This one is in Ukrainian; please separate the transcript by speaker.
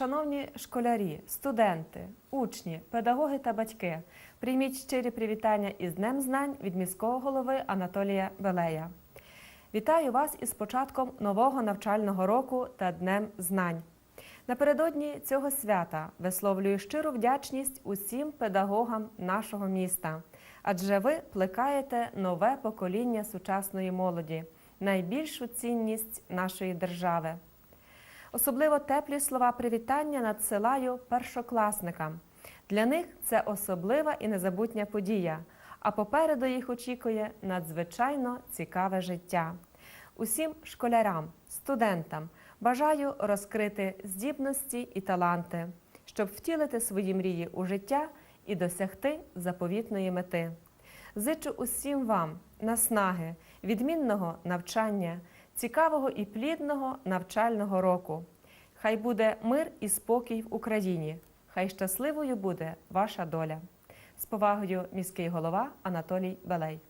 Speaker 1: Шановні школярі, студенти, учні, педагоги та батьки, прийміть щирі привітання із Днем знань від міського голови Анатолія Белея. Вітаю вас із початком нового навчального року та Днем знань. Напередодні цього свята висловлюю щиру вдячність усім педагогам нашого міста, адже ви плекаєте нове покоління сучасної молоді, найбільшу цінність нашої держави. Особливо теплі слова привітання надсилаю першокласникам. Для них це особлива і незабутня подія, а попереду їх очікує надзвичайно цікаве життя. Усім школярам, студентам бажаю розкрити здібності і таланти, щоб втілити свої мрії у життя і досягти заповітної мети. Зичу усім вам наснаги, відмінного навчання, цікавого і плідного навчального року. Хай буде мир і спокій в Україні. Хай щасливою буде ваша доля. З повагою міський голова Анатолій Белей.